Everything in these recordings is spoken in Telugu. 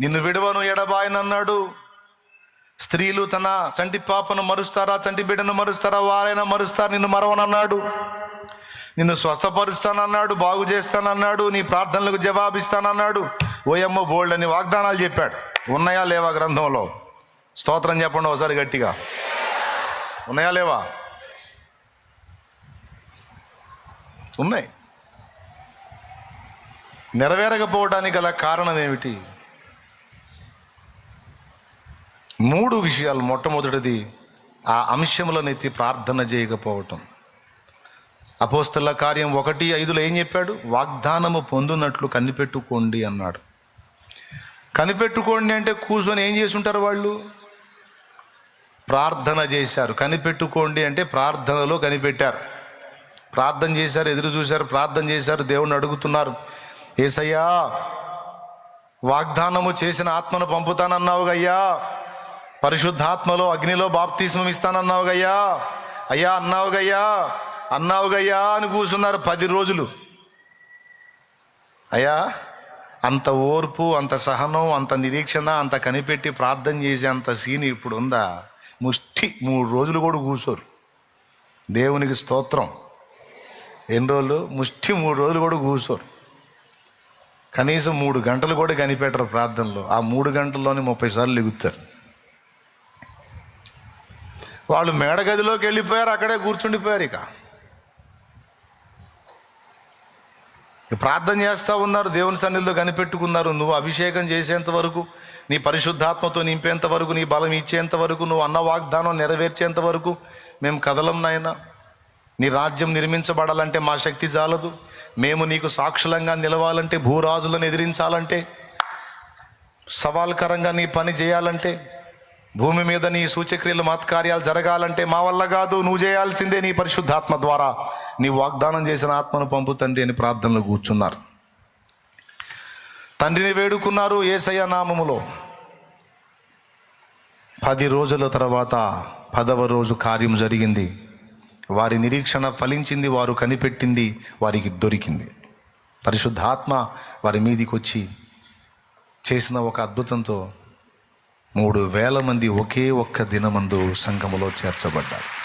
నిన్ను విడవను ఎడబాయనన్నాడు స్త్రీలు తన చంటి పాపను మరుస్తారా చంటి బిడ్డను మరుస్తారా వారైనా మరుస్తారు నిన్ను మరవనన్నాడు. నిన్ను స్వస్థపరుస్తానన్నాడు బాగు చేస్తానన్నాడు నీ ప్రార్థనలకు జవాబిస్తానన్నాడు. ఓయమ్మ బోల్డ్ అని వాగ్దానాలు చెప్పాడు. ఉన్నాయా లేవా గ్రంథంలో? స్తోత్రం చెప్పండి ఒకసారి గట్టిగా. ఉన్నాయా లేవా? ఉన్నాయి. నెరవేరకపోవడానికి గల కారణం ఏమిటి? మూడు విషయాలు మొట్టమొదటిది ఆ అంశములనెత్తి ప్రార్థన చేయకపోవటం. అపోస్తల కార్యం ఒకటి ఐదులో ఏం చెప్పాడు? వాగ్దానము పొందునట్లు కనిపెట్టుకోండి అన్నాడు. కనిపెట్టుకోండి అంటే కూర్చొని ఏం చేసి ఉంటారు వాళ్ళు? ప్రార్థన చేశారు. కనిపెట్టుకోండి అంటే ప్రార్థనలో కనిపెట్టారు. ప్రార్థన చేశారు ఎదురు చూశారు ప్రార్థన చేశారు దేవుణ్ణి అడుగుతున్నారు. ఏసయ్యా వాగ్దానము చేసిన ఆత్మను పంపుతానన్నావుగయ్యా. పరిశుద్ధాత్మలో అగ్నిలో బాప్తిస్మం ఇస్తానన్నావుగయ్యా. అయ్యా అన్నావుగయ్యా అన్నావుగయ్యా అని కూర్చున్నారు పది రోజులు. అయ్యా అంత ఓర్పు అంత సహనం అంత నిరీక్షణ అంత కనిపెట్టి ప్రార్థన చేసే అంత సీన్ ఇప్పుడు ఉందా ముష్టి మూడు రోజులు కూడా కూర్చోరు. దేవునికి స్తోత్రం. ఎన్ని రోజులు? ముష్టి మూడు రోజులు కూడా కూర్చోరు. కనీసం మూడు గంటలు కూడా కనిపెట్టరు ప్రార్థనలో. ఆ మూడు గంటల్లోనే ముప్పై సార్లు ఎగుతారు వాళ్ళు మేడగదిలోకి వెళ్ళిపోయారు అక్కడే కూర్చుండిపోయారు ఇక. ప్రార్థన చేస్తూ ఉన్నారు దేవుని సన్నిధిలో కనిపెట్టుకున్నారు. నువ్వు అభిషేకం చేసేంత వరకు నీ పరిశుద్ధాత్మతో నింపేంత వరకు నీ బలం ఇచ్చేంత వరకు నువ్వు అన్న వాగ్దానం నెరవేర్చేంత వరకు మేము కదలం నాయన. నీ రాజ్యం నిర్మించబడాలంటే మా శక్తి చాలదు. మేము నీకు సాక్షులంగా నిలవాలంటే భూరాజులను ఎదిరించాలంటే సవాల్కరంగా నీ పని చేయాలంటే భూమి మీద నీ సూచక్రియలు మత్కార్యాలు జరగాలంటే మా వల్ల కాదు. నువ్వు చేయాల్సిందే నీ పరిశుద్ధాత్మ ద్వారా. నీ వాగ్దానం చేసిన ఆత్మను పంపు తండ్రి అని ప్రార్థనలు కూర్చున్నారు. తండ్రిని వేడుకున్నారు ఏసయ్య నామములో. పది రోజుల తర్వాత పదవ రోజు కార్యం జరిగింది. వారి నిరీక్షణ ఫలించింది వారు కనిపెట్టింది వారికి దొరికింది. పరిశుద్ధాత్మ వారి మీదికి వచ్చి చేసిన ఒక అద్భుతంతో మూడు వేల మంది ఒకే ఒక్క దినమందు సంఘములో చేర్చబడ్డారు.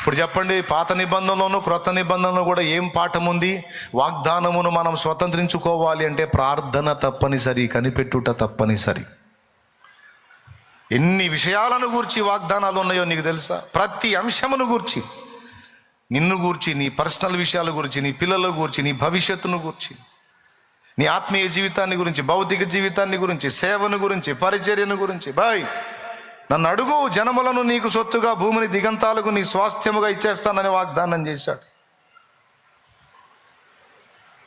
ఇప్పుడు చెప్పండి పాత నిబంధనలోను క్రొత్త నిబంధనలో కూడా ఏం పాఠం ఉంది వాగ్దానమును మనం స్వతంత్రించుకోవాలి అంటే ప్రార్థన తప్పనిసరి కనిపెట్టుట తప్పనిసరి. ఎన్ని విషయాలను గూర్చి వాగ్దానాలు ఉన్నాయో నీకు తెలుసా? ప్రతి అంశమును గూర్చి. నిన్ను గూర్చి నీ పర్సనల్ విషయాల గురించి నీ పిల్లల గురించి నీ భవిష్యత్తును గూర్చి. నీ ఆత్మీయ జీవితాన్ని గురించి భౌతిక జీవితాన్ని గురించి సేవను గురించి పరిచర్యను గురించి. బాయ్. నన్ను అడుగు జనములను నీకు సొత్తుగా భూమిని దిగంతాలకు నీ స్వాస్థ్యముగా ఇచ్చేస్తానని వాగ్దానం చేశాడు.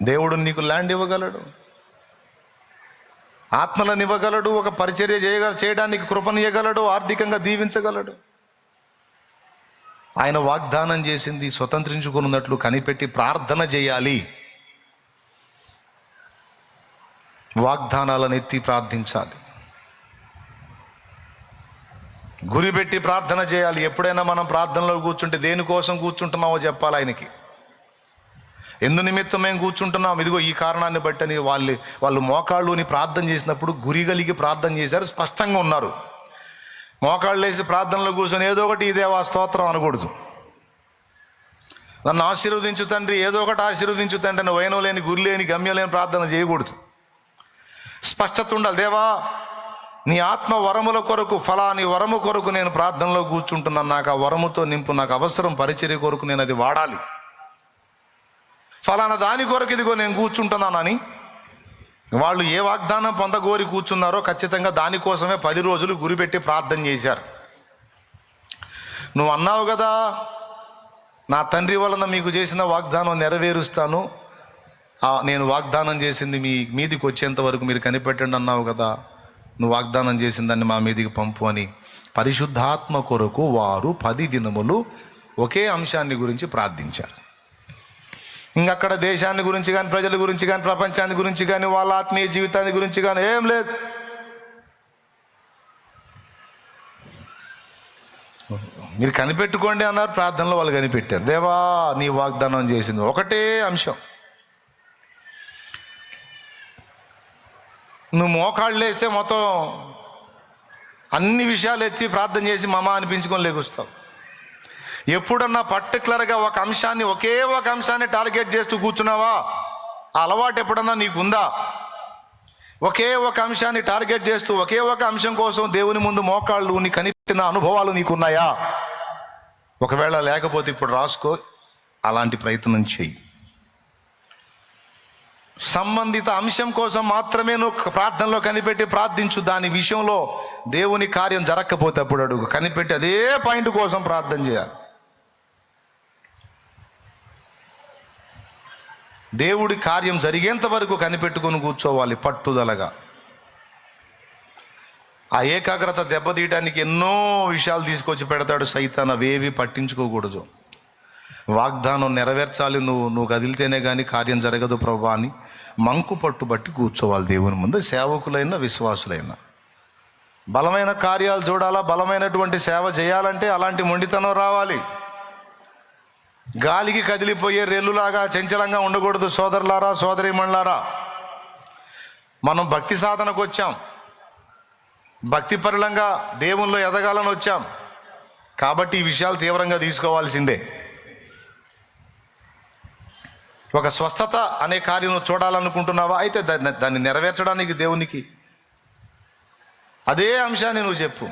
దేవుడు నీకు ల్యాండ్ ఇవ్వగలడు. ఆత్మలను ఇవ్వగలడు ఒక పరిచర్య చేయగల చేయడానికి కృపనియగలడు ఆర్థికంగా దీవించగలడు. ఆయన వాగ్దానం చేసింది స్వతంత్రించుకున్నట్లు కనిపెట్టి ప్రార్థన చేయాలి. వాగ్దానాలను ఎత్తి ప్రార్థించాలి. గురి పెట్టి ప్రార్థన చేయాలి. ఎప్పుడైనా మనం ప్రార్థనలో కూర్చుంటే దేనికోసం కూర్చుంటున్నామో చెప్పాలి ఆయనకి. ఎందు నిమిత్తం మేము కూర్చుంటున్నాం. ఇదిగో ఈ కారణాన్ని బట్టని వాళ్ళు వాళ్ళు మోకాళ్ళుని ప్రార్థన చేసినప్పుడు గురి కలిగి ప్రార్థన చేశారు. స్పష్టంగా ఉన్నారు. మోకాళ్ళు వేసి ప్రార్థనలో కూర్చొని ఏదో ఒకటి ఇదేవా స్తోత్రం అనకూడదు. నన్ను ఆశీర్వదించు తండ్రి ఏదో ఒకటి ఆశీర్వదించు తండ్రి అని వైనం లేని గురి లేని గమ్యం లేని ప్రార్థన చేయకూడదు. స్పష్టత ఉండాలి. దేవా నీ ఆత్మ వరముల కొరకు ఫలాని వరము కొరకు నేను ప్రార్థనలో కూర్చుంటున్నాను. నాకు ఆ వరముతో నింపు నాకు అవసరం పరిచర్య కొరకు నేను అది వాడాలి. ఫలానా దాని కొరకు ఇదిగో నేను కూర్చుంటున్నానని వాళ్ళు ఏ వాగ్దానం పొందగోరి కూర్చున్నారో ఖచ్చితంగా దానికోసమే పది రోజులు గురిపెట్టి ప్రార్థన చేశారు. నువ్వు అన్నావు కదా నా తండ్రి వలన మీకు చేసిన వాగ్దానం నెరవేరుస్తాను. నేను వాగ్దానం చేసింది మీ మీదికి వచ్చేంత వరకు మీరు కనిపెట్టండి అన్నావు కదా. నువ్వు వాగ్దానం చేసిన దాన్ని మా మీదికి పంపు అని. పరిశుద్ధాత్మ కొరకు వారు పది దినములు ఒకే అంశాన్ని గురించి ప్రార్థించారు. ఇంకక్కడ దేశాన్ని గురించి కానీ ప్రజల గురించి కానీ ప్రపంచాన్ని గురించి కానీ వాళ్ళ ఆత్మీయ జీవితాన్ని గురించి కానీ ఏం లేదు. మీరు కనిపెట్టుకోండి అన్నారు ప్రార్థనలో వాళ్ళు కనిపెట్టారు. దేవా నీ వాగ్దానం చేసింది ఒకటే అంశం. నువ్వు మోకాళ్ళు లేస్తే మొత్తం అన్ని విషయాలు ఎత్తి ప్రార్థన చేసి మమ అనిపించుకొని లేకొస్తావు. ఎప్పుడన్నా పర్టికులర్గా ఒక అంశాన్ని ఒకే ఒక అంశాన్ని టార్గెట్ చేస్తూ కూర్చున్నావా? ఆ అలవాటు ఎప్పుడన్నా నీకుందా? ఒకే ఒక అంశాన్ని టార్గెట్ చేస్తూ ఒకే ఒక అంశం కోసం దేవుని ముందు మోకాళ్ళు నీ కనిపెట్టిన అనుభవాలు నీకున్నాయా? ఒకవేళ లేకపోతే ఇప్పుడు రాసుకో అలాంటి ప్రయత్నం చెయ్యి. సంబంధిత అంశం కోసం మాత్రమే నువ్వు ప్రార్థనలో కనిపెట్టి ప్రార్థించు. దాని విషయంలో దేవుని కార్యం జరగకపోతే అప్పుడు అడుగు. కనిపెట్టి అదే పాయింట్ కోసం ప్రార్థన చేయాలి. దేవుడి కార్యం జరిగేంత వరకు కనిపెట్టుకొని కూర్చోవాలి పట్టుదలగా. ఆ ఏకాగ్రత దెబ్బతీయడానికి ఎన్నో విషయాలు తీసుకొచ్చి పెడతాడు సైతాన్ అవేవి పట్టించుకోకూడదు. వాగ్దానం నెరవేర్చాలి నువ్వు నువ్వు కదిలితేనే కానీ కార్యం జరగదు ప్రభా అని మంకు పట్టుబట్టి కూర్చోవాలి దేవుని ముందు. సేవకులైన విశ్వాసులైన. బలమైన కార్యాలు చూడాలా బలమైనటువంటి సేవ చేయాలంటే అలాంటి మొండితనం రావాలి. గాలికి కదిలిపోయే రెల్లులాగా చంచలంగా ఉండకూడదు సోదరులారా సోదరిమణులారా. మనం భక్తి సాధనకు వచ్చాం. భక్తిపరులంగా దేవుల్లో ఎదగాలని వచ్చాం. కాబట్టి ఈ విషయాలు తీవ్రంగా తీసుకోవాల్సిందే. ఒక స్వస్థత అనే కార్యం చూడాలనుకుంటున్నావా? అయితే దాన్ని దాన్ని నెరవేర్చడానికి దేవునికి అదే అంశాన్ని నువ్వు చెప్పు.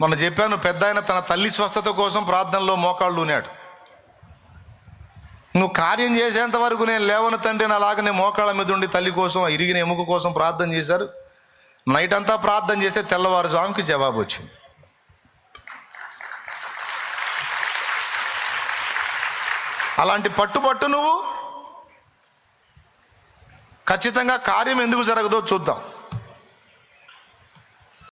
మొన్న చెప్పాను పెద్ద ఆయన తన తల్లి స్వస్థత కోసం ప్రార్థనలో మోకాళ్ళు ఉన్నాడు నువ్వు కార్యం చేసేంత వరకు నేను లేవని తండ్రి అలాగనే మోకాళ్ళ మీద ఉండి తల్లి కోసం ఇరిగిన ఎముక కోసం ప్రార్థన చేశారు. నైట్ అంతా ప్రార్థన చేస్తే తెల్లవారుజాముకి జవాబు వచ్చింది. అలాంటి పట్టుబట్టు నువ్వు? ఖచ్చితంగా కార్యం ఎందుకు జరగదో చూద్దాం.